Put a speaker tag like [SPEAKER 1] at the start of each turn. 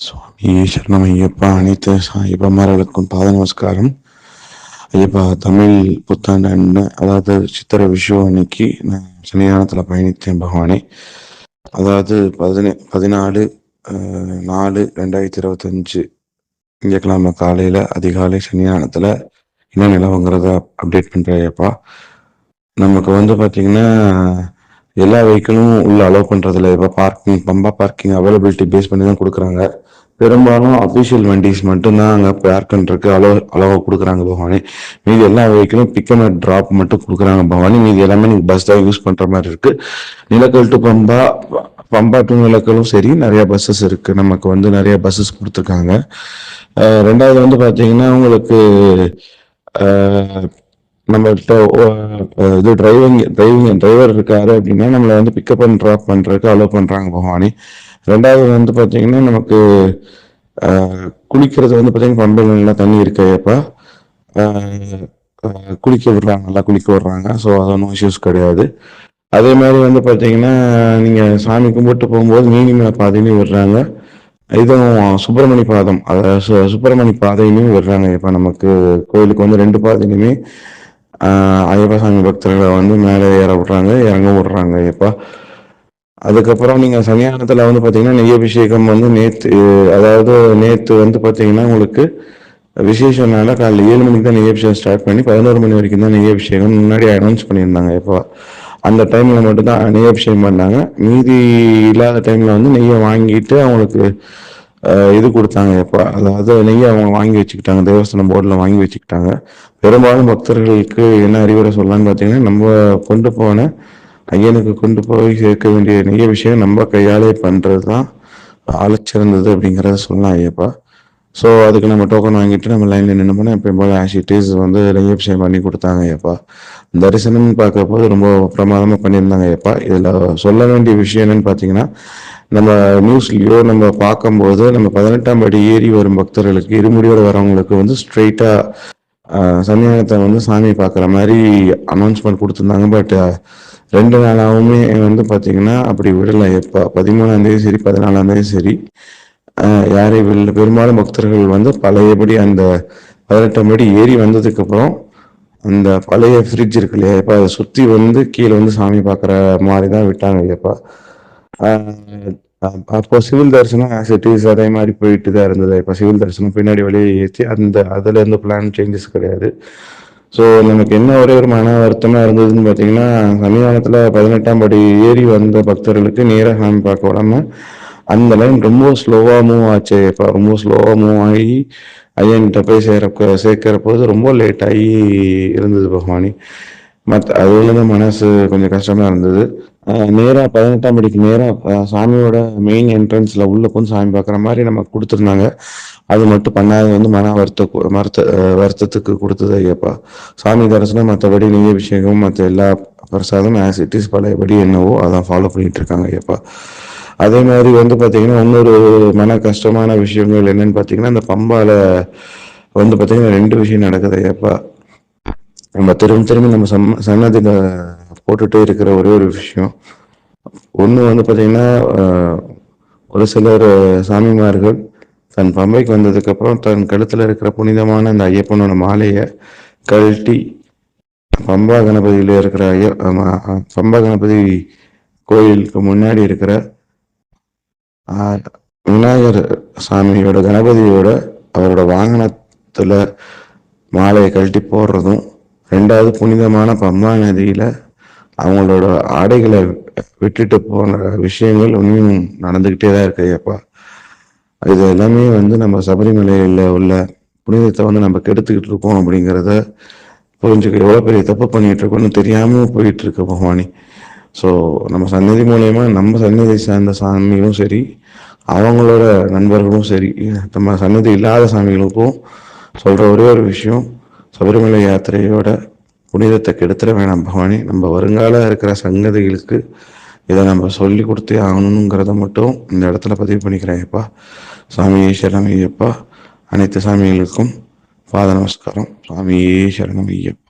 [SPEAKER 1] சுவாமி சரணம் ஐயப்பா அனைத்து சாயிபமார்களுக்கும் பாத நமஸ்காரம். ஐயப்பா தமிழ் புத்தாண்டு அண்ணன் அதாவது சித்திரை விஷு அன்னைக்கு நான் சன்னிதானத்தில் பயணித்தேன் பகவானே. அதாவது பதினே பதினாலு நாலு ரெண்டாயிரத்தி இருபத்தஞ்சு திங்கக்கிழமை காலையில் அதிகாலை சன்னிதானத்தில் என்ன நிலவுங்கிறத அப்டேட் பண்ணுறேன் ஐயப்பா? நமக்கு வந்து பார்த்திங்கன்னா எல்லா வெஹிக்கிளும் உள்ள அலோவ் பண்ணுறதில்ல இப்போ parking Pamba parking availability base பண்ணி தான் கொடுக்குறாங்க. பெரும்பாலும் அஃபிஷியல் வண்டிஸ் மட்டும்தான் அங்கே பார்க் பண்ணுறதுக்கு அலோ அளவாக கொடுக்குறாங்க பவானி. மீதி எல்லா வெஹிக்கிளும் பிக் அண்ட் ட்ராப் மட்டும் கொடுக்குறாங்க பவானி. மீதி எல்லாமே நீங்கள் பஸ் தான் யூஸ் பண்ணுற மாதிரி இருக்கு. நிலக்கல் டு பம்பா பம்பா டு நிலக்கலும் சரி நிறைய பஸ்ஸஸ் இருக்கு. நமக்கு வந்து நிறைய பஸ்ஸஸ் கொடுத்துருக்காங்க. ரெண்டாவது வந்து பார்த்தீங்கன்னா உங்களுக்கு நம்மள்கிட்ட இது டிரைவிங் டிரைவிங் டிரைவர் இருக்காரு அப்படின்னா நம்மளை வந்து பிக்கப் அண்ட் ட்ராப் பண்ணுறதுக்கு அலோவ் பண்ணுறாங்க பவானி ரெண்டாவது வந்து பார்த்தீங்கன்னா நமக்கு குளிக்கிறது வந்து பார்த்தீங்கன்னா பம்பையில் நல்லா தண்ணி இருக்கையப்ப குளிக்க விடுறாங்க நல்லா குளிக்க விடுறாங்க. ஸோ அது ஒன்றும் இஷ்யூஸ் கிடையாது. அதே மாதிரி வந்து பார்த்தீங்கன்னா நீங்கள் சாமி கும்பிட்டு போகும்போது மீனிமல பாதையிலையும் விடுறாங்க. இதுவும் சுப்பிரமணி பாதம் அதாவது சுப்பிரமணி பாதையிலையும் விடுறாங்க. இப்போ நமக்கு கோயிலுக்கு வந்து ரெண்டு பாதையிலுமே ஐயப்பா சாமி பக்தர்களை வந்து மேலே ஏற விட்றாங்க இறங்க விடுறாங்க ஐயப்பா. அதுக்கப்புறம் நீங்கள் சன்னியானத்தில் வந்து பார்த்தீங்கன்னா நெய் அபிஷேகம் வந்து நேற்று அதாவது நேற்று வந்து பார்த்தீங்கன்னா உங்களுக்கு விசேஷம்னால காலையில் ஏழு மணிக்கு தான் நெய் அபிஷேகம் ஸ்டார்ட் பண்ணி பதினோரு மணி வரைக்கும் தான் நெய் அபிஷேகம் முன்னாடி அனௌன்ஸ் பண்ணியிருந்தாங்க இப்போ அந்த டைமில் மட்டும்தான் நெய் அபிஷேகம் பண்ணாங்க. மீதி இல்லாத டைமில் வந்து நெய்யை வாங்கிட்டு அவங்களுக்கு இது கொடுத்தாங்க. இப்போ அதாவது நெய்யை அவங்க வாங்கி வச்சுக்கிட்டாங்க. தேவஸ்தானம் போர்டில் வாங்கி வச்சுக்கிட்டாங்க. பெரும்பாலும் பக்தர்களுக்கு என்ன அறிவுரை சொல்லலான்னு பார்த்தீங்கன்னா நம்ம கொண்டு போன ஐயனுக்கு கொண்டு போய் சேர்க்க வேண்டிய நெய்ய விஷயம் நம்ம கையாலே பண்ணுறது தான் ஆலச்சிறந்தது அப்படிங்கிறத சொல்லலாம் ஐயப்பா. ஸோ அதுக்கு நம்ம டோக்கன் வாங்கிட்டு நம்ம லைனில் நின்று போனால் எப்பயும் ஆசிட்டிஸ் வந்து நெய்ய விஷயம் பண்ணி கொடுத்தாங்க ஐயப்பா. தரிசனம்னு பார்க்கப்போது ரொம்ப பிரமாதமாக பண்ணியிருந்தாங்க ஐயப்பா. இதில் சொல்ல வேண்டிய விஷயம் என்னன்னு பார்த்தீங்கன்னா நம்ம நியூஸ்லேயோ நம்ம பார்க்கும்போது நம்ம பதினெட்டாம் படி ஏறி வரும் பக்தர்களுக்கு இருமுடியோட வரவங்களுக்கு வந்து ஸ்ட்ரெயிட்டாக சன்னியானத்தை வந்து சாமி பார்க்குற மாதிரி அனௌன்ஸ்மெண்ட் கொடுத்துருந்தாங்க. பட் ரெண்டு நாளாகவுமே வந்து பார்த்தீங்கன்னா அப்படி விடலை. எப்போ? பதிமூணாம் தேதி சரி பதினாலாம் தேதி சரி. யாரை வெளில பெரும்பாலும் பக்தர்கள் வந்து பழையபடி அந்த பதினெட்டாம் படி ஏறி வந்ததுக்கப்புறம் அந்த பழைய ஃப்ரிட்ஜ் இருக்கு இல்லையா? இப்போ அதை சுற்றி வந்து கீழே வந்து சாமி பார்க்குற மாதிரி தான் விட்டாங்க. இல்லையாப்பா அப்போ சிவில் தரிசனம் ஆஸ் இட் இஸ் அதே மாதிரி போயிட்டு தான் இருந்தது. இப்போ சிவில் தரிசனம் பின்னாடி வெளியே ஏற்றி அந்த அதில் இருந்து பிளான் சேஞ்சஸ் கிடையாது. ஸோ நமக்கு என்ன ஒரே ஒரு மன வருத்தமாக இருந்ததுன்னு பார்த்தீங்கன்னா சன்னிதானத்தில் பதினெட்டாம் படி ஏறி வந்த பக்தர்களுக்கு நேராக சாமி பார்க்க விடாம அந்த லைன் ரொம்ப ஸ்லோவாக மூவ் ஆச்சு. இப்போ ரொம்ப ஸ்லோவாக மூவ் ஆகி ஐயன்கிட்ட போய் சேர்க்க சேர்க்கிற போது ரொம்ப லேட் ஆகி இருந்தது பகவானி. மற்ற அதுலேருந்து மனசு கொஞ்சம் கஷ்டமாக இருந்தது. நேராக பதினெட்டாம் படிக்கு நேராக சாமியோட மெயின் என்ட்ரன்ஸில் உள்ளே போய் சாமி பார்க்குற மாதிரி நமக்கு கொடுத்துருந்தாங்க. அது மட்டும் பண்ணாத வந்து மன வருத்த மருத்த வருத்தத்துக்கு கொடுத்தது ஐயப்பா. சாமி தரிசனம் மற்றபடி நெய் அபிஷேகம் மற்ற எல்லா பிரசாதம் ஆஸ் இட் இஸ் பழையபடி என்னவோ அதான் ஃபாலோ பண்ணிட்டு இருக்காங்க ஐயப்பா. அதே மாதிரி வந்து பார்த்தீங்கன்னா இன்னொரு மன கஷ்டமான விஷயங்கள் என்னன்னு பார்த்தீங்கன்னா இந்த பம்பால வந்து பார்த்தீங்கன்னா ரெண்டு விஷயம் நடக்குது ஐயப்பா. நம்ம திரும்ப திரும்ப நம்ம சம் சன்னதியில் போட்டுகிட்டே இருக்கிற ஒரே ஒரு விஷயம். ஒன்று வந்து பார்த்தீங்கன்னா ஒரு சிலர் சாமிமார்கள் தன் பம்பைக்கு வந்ததுக்கப்புறம் தன் கழுத்தில் இருக்கிற புனிதமான அந்த ஐயப்பனோட மாலையை கழட்டி பம்பா கணபதியில் இருக்கிற ஐய பம்பா கணபதி கோயிலுக்கு முன்னாடி இருக்கிற விநாயகர் சாமியோட கணபதியோட அவரோட வாகனத்தில் மாலையை கழட்டி போடுறதும் ரெண்டாவது புனிதமான பம்பா நதியில் அவங்களோட ஆடைகளை விட்டுட்டு போன விஷயங்கள் இன்னும் நடந்துக்கிட்டே தான் இருக்கு ஐயப்பா. இது எல்லாமே வந்து நம்ம சபரிமலையில் உள்ள புனிதத்தை வந்து நம்ம கெடுத்துக்கிட்டு இருக்கோம் அப்படிங்கிறத புரிஞ்சுக்க எவ்வளோ பெரிய தப்பு பண்ணிட்டு இருக்கோம்னு தெரியாமல் போயிட்டு இருக்கு பகவானி. ஸோ நம்ம சந்நிதி மூலயமா நம்ம சன்னதி சார்ந்த சாமிகளும் சரி அவங்களோட நண்பர்களும் சரி நம்ம சன்னதி இல்லாத சாமிகளுக்கும் சொல்கிற ஒரே ஒரு விஷயம் சபரிமலை யாத்திரையோட புனிதத்தை கெடுத்துட வேணாம் பவானி நம்ம வருங்கால இருக்கிற சங்கதிகளுக்கு இதை நம்ம சொல்லி கொடுத்தே ஆகணுங்கிறத மட்டும் இந்த இடத்துல பதிவு பண்ணிக்கிறேன் ஐயப்பா சாமியே சரணம் ஐயப்பா. அனைத்து சாமிகளுக்கும் பாத நமஸ்காரம். சாமியே சரணம் ஐயப்பா.